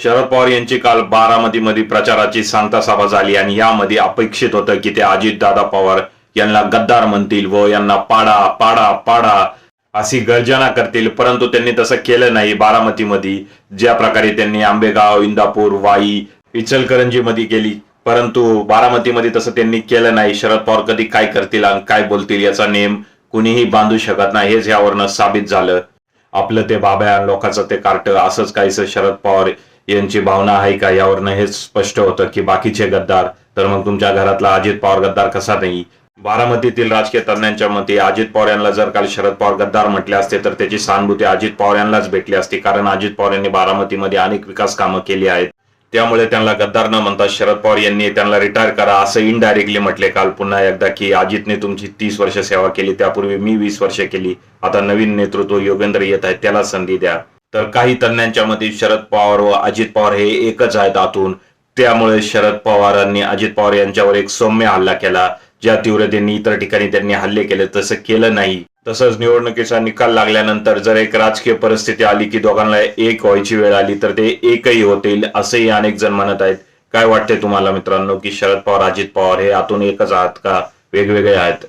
शरद पवार यांची काल बारामतीमध्ये प्रचाराची सांगता सभा झाली आणि यामध्ये अपेक्षित होतं की ते अजितदादा पवार यांना गद्दार म्हणतील व यांना पाडा पाडा पाडा अशी गर्जना करतील. परंतु त्यांनी तसं केलं नाही. बारामतीमध्ये ज्या प्रकारे त्यांनी आंबेगाव इंदापूर वाई इचलकरंजीमध्ये केली. परंतु बारामतीमध्ये तसं त्यांनी केलं नाही. शरद पवार कधी काय करतील आणि काय बोलतील याचा नेम कुणीही बांधू शकत नाही. हेच यावरनं साबित झालं. आपलं ते बाब्या लोकांचं ते कार्ट असंच काहीसं शरद पवार यांची भावना आहे का यावरनं हेच स्पष्ट होतं की बाकीचे गद्दार? तर मग तुमच्या घरातला अजित पवार गद्दार कसा नाही? बारामतीतील राजकीय तज्ञांच्या मते अजित पवार यांना जर काल शरद पवार गद्दार म्हटले असते तर त्याची सहानुभूती अजित पवार यांनाच भेटली असती कारण अजित पवार यांनी बारामतीमध्ये अनेक विकास कामं केली आहेत. त्यामुळे त्यांना गद्दार न म्हणता शरद पवार यांनी त्यांना रिटायर करा असं इनडायरेक्टली म्हटले काल. पुन्हा एकदा की अजितने तुमची तीस वर्ष सेवा केली त्यापूर्वी मी वीस वर्ष केली. आता नवीन नेतृत्व योगेंद्र येत आहे त्याला संधी द्या. तर काही तज्ञांच्या मते शरद पवार व अजित पवार हे एकच आहेत आतून. त्यामुळे शरद पवारांनी अजित पवार यांच्यावर एक सौम्य हल्ला केला ज्या तीव्रतेने इतर ठिकाणी त्यांनी हल्ले केले तसं केलं नाही. तसंच निवडणुकीचा निकाल लागल्यानंतर जर एक राजकीय परिस्थिती आली की दोघांना एक व्हायची वेळ आली तर ते एकही होतील असेही अनेक जण म्हणत आहेत. काय वाटते तुम्हाला मित्रांनो की शरद पवार अजित पवार हे आतून एकच आहात का? वेगवेगळे आहेत.